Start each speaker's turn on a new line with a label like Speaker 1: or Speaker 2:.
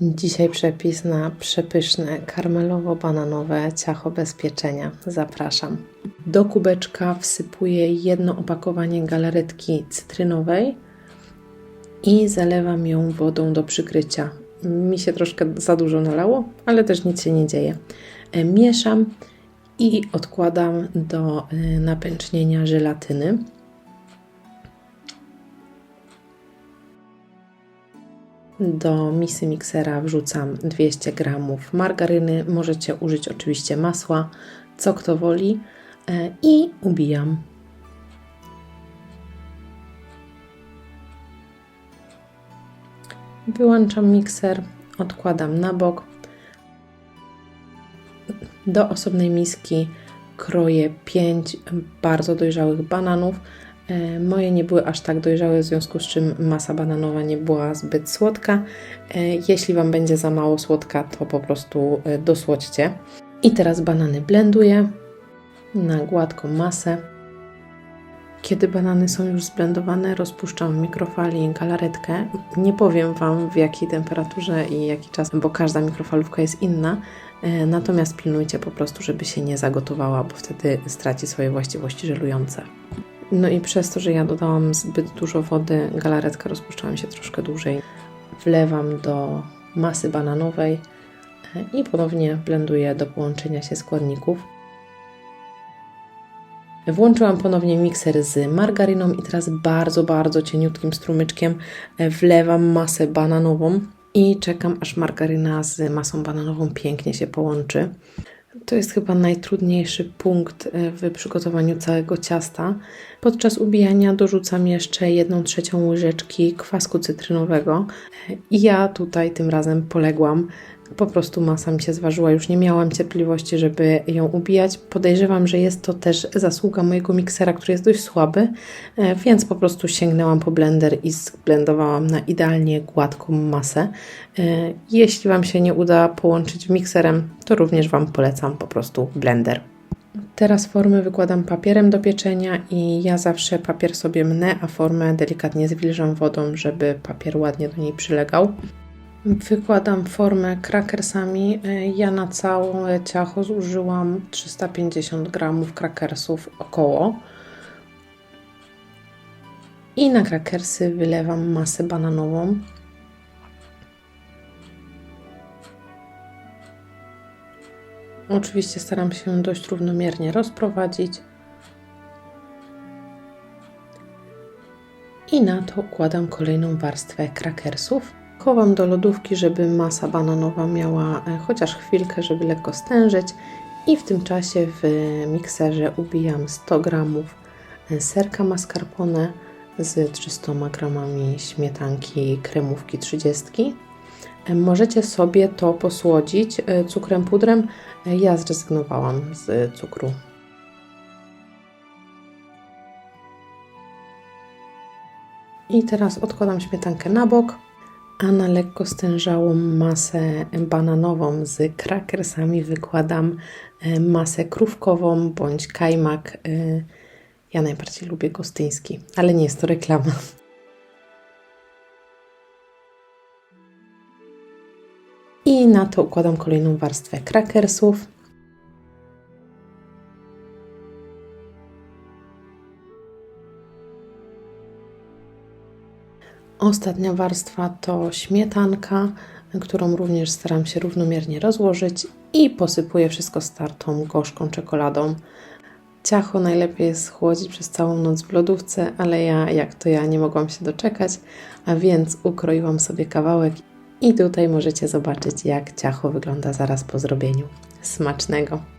Speaker 1: Dzisiaj przepis na przepyszne karmelowo-bananowe ciacho bez pieczenia. Zapraszam. Do kubeczka wsypuję jedno opakowanie galaretki cytrynowej i zalewam ją wodą do przykrycia. Mi się troszkę za dużo nalało, ale też nic się nie dzieje. E, Mieszam i odkładam do e, napęcznienia żelatyny. Do misy miksera wrzucam 200 g margaryny. Możecie użyć oczywiście masła, co kto woli, e, i ubijam. Wyłączam mikser, odkładam na bok. Do osobnej miski kroję 5 bardzo dojrzałych bananów. E, Moje nie były aż tak dojrzałe, w związku z czym masa bananowa nie była zbyt słodka. E, Jeśli Wam będzie za mało słodka, to po prostu e, dosłodźcie. I teraz banany blenduję na gładką masę. Kiedy banany są już zblendowane, rozpuszczam w mikrofali galaretkę. Nie powiem Wam w jakiej temperaturze i jaki czas, bo każda mikrofalówka jest inna. Natomiast pilnujcie po prostu, żeby się nie zagotowała, bo wtedy straci swoje właściwości żelujące. No i przez to, że ja dodałam zbyt dużo wody, galaretka rozpuszczała mi się troszkę dłużej. Wlewam do masy bananowej e, i ponownie blenduję do połączenia się składników. Włączyłam ponownie mikser z margaryną i teraz bardzo, bardzo cieniutkim strumyczkiem e, wlewam masę bananową i czekam, aż margaryna z masą bananową pięknie się połączy. To jest chyba najtrudniejszy punkt e, w przygotowaniu całego ciasta. Podczas ubijania dorzucam jeszcze 1 trzecią łyżeczki kwasku cytrynowego E, i ja tutaj tym razem poległam. Po prostu masa mi się zważyła, już nie miałam cierpliwości, żeby ją ubijać. Podejrzewam, że jest to też zasługa mojego miksera, który jest dość słaby, e, więc po prostu sięgnęłam po blender i zblendowałam na idealnie gładką masę. E, Jeśli Wam się nie uda połączyć mikserem, to również Wam polecam po prostu blender. Teraz formę wykładam papierem do pieczenia i ja zawsze papier sobie mnę, a formę delikatnie zwilżam wodą, żeby papier ładnie do niej przylegał. Wykładam formę krakersami. Ja na całe ciacho zużyłam 350 gramów krakersów około. I na krakersy wylewam masę bananową. Oczywiście staram się dość równomiernie rozprowadzić. I na to układam kolejną warstwę krakersów. Chowam do lodówki, żeby masa bananowa miała e, chociaż chwilkę, żeby lekko stężyć. I w tym czasie w mikserze ubijam 100 g serka mascarpone z 300 g śmietanki kremówki 30. E, Możecie sobie to posłodzić e, cukrem pudrem. E, Ja zrezygnowałam z cukru. I teraz odkładam śmietankę na bok, a na lekko stężałą masę bananową z krakersami wykładam e, masę krówkową bądź kajmak. E, Ja najbardziej lubię gostyński, ale nie jest to reklama. I na to układam kolejną warstwę krakersów. Ostatnia warstwa to śmietanka, którą również staram się równomiernie rozłożyć i posypuję wszystko startą gorzką czekoladą. Ciacho najlepiej jest schłodzić przez całą noc w lodówce, ale ja, jak to ja, nie mogłam się doczekać, a więc ukroiłam sobie kawałek i tutaj możecie zobaczyć, jak ciacho wygląda zaraz po zrobieniu. Smacznego!